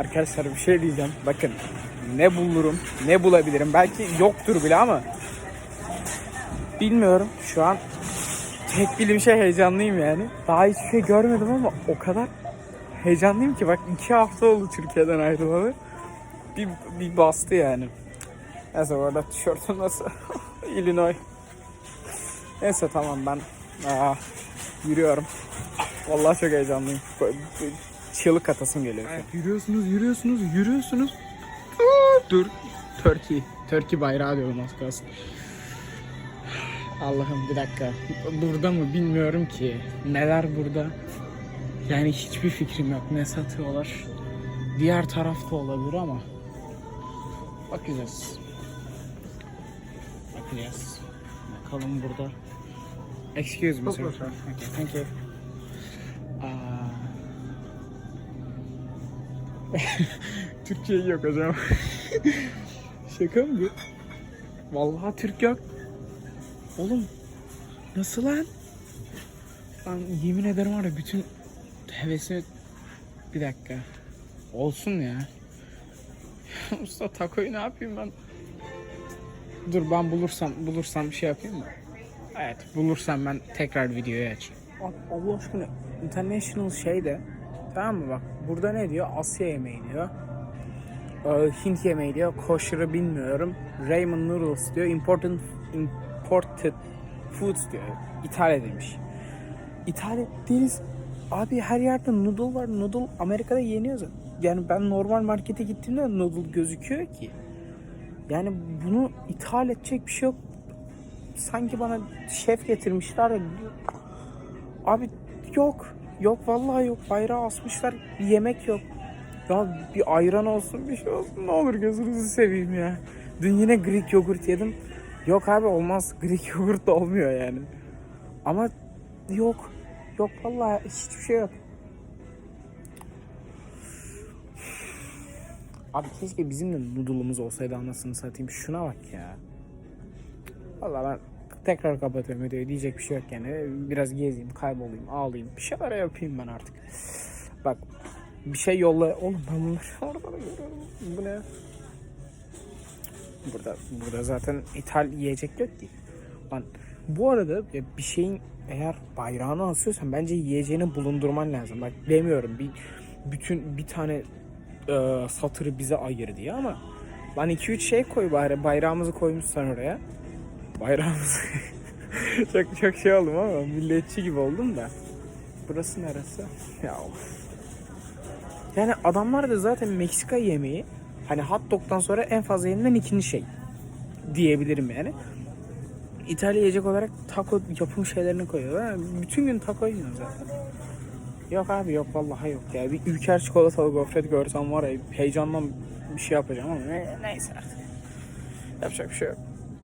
Arkadaşlar bir şey diyeceğim. Bakın ne bulurum, ne bulabilirim. Belki yoktur bile ama bilmiyorum. Şu an tek bildiğim şey heyecanlıyım yani. Daha hiçbir şey görmedim ama o kadar heyecanlıyım ki bak iki hafta oldu Türkiye'den ayrılalı. Bir, bir bastı yani. Neyse bu arada tişörtüm nasıl? Illinois. Neyse tamam ben aa, yürüyorum. Vallahi çok heyecanlıyım. Çığlık atasım geliyor. yürüyorsunuz, yürüyorsunuz, yürüyorsunuz. Aa, Dur. Turkey. Turkey bayrağı diyorum az kalsın. Allah'ım bir dakika. Burada mı bilmiyorum ki. Neler burada? Yani hiçbir fikrim yok. Ne satıyorlar? Diğer tarafta olabilir ama. Bakacağız. Bakacağız. Bakalım burada. Excuse me sir. Okay, thank you. Türkiye yok hocam. Şaka mı bu? Vallahi Türk yok. Oğlum nasıl lan? Lan yemin ederim var ya bütün hevesimi bir dakika. Olsun ya. Usta takoyu ne yapayım ben? Dur ben bulursam bulursam bir şey yapayım mı? Evet bulursam ben tekrar videoyu açayım. Allah aşkına international şey de tamam mı bak burada ne diyor Asya yemeği diyor. Ee, Hint yemeği diyor. Kosher'ı bilmiyorum. Ramen noodles diyor. Important imported foods diyor. İthal edilmiş. İthal ettiğiniz abi her yerde noodle var. Noodle Amerika'da yeniyor. Yani ben normal markete gittiğimde noodle gözüküyor ki. Yani bunu ithal edecek bir şey yok. Sanki bana şef getirmişler. de- Abi yok. Yok vallahi yok. Bayrağı asmışlar. Yemek yok. Ya bir ayran olsun bir şey olsun ne olur gözünüzü seveyim ya. Dün yine Greek yogurt yedim. Yok abi olmaz. Greek yogurt da olmuyor yani. Ama yok. Yok vallahi hiçbir şey yok. Abi keşke bizim de noodle'umuz olsaydı anasını satayım. Şuna bak ya. Vallahi ben tekrar kapatıyorum videoyu. Diyecek bir şey yok yani. Biraz gezeyim, kaybolayım, ağlayayım. Bir şeyler yapayım ben artık. Bak bir şey yolla. Oğlum ben bunları orada da görüyorum. Bu ne? Burada burada zaten ithal yiyecek yok ki. Lan bu arada bir şeyin eğer bayrağını asıyorsan bence yiyeceğini bulundurman lazım. Bak demiyorum bir bütün bir tane e, satırı bize ayır diye ama lan 2-3 şey koy bari bayrağımızı koymuşsan oraya. Bayrağımızı çok çok şey oldum ama milliyetçi gibi oldum da. Burası neresi? Ya. Yani adamlar da zaten Meksika yemeği hani hot dog'dan sonra en fazla yenilen ikinci şey diyebilirim yani. İtalya yiyecek olarak taco yapım şeylerini koyuyorlar. Bütün gün taco yiyorsun zaten. Yok abi yok vallahi yok ya. Bir ülker çikolatalı gofret görsem var ya heyecandan bir şey yapacağım ama ne- neyse artık. Yapacak bir şey yok.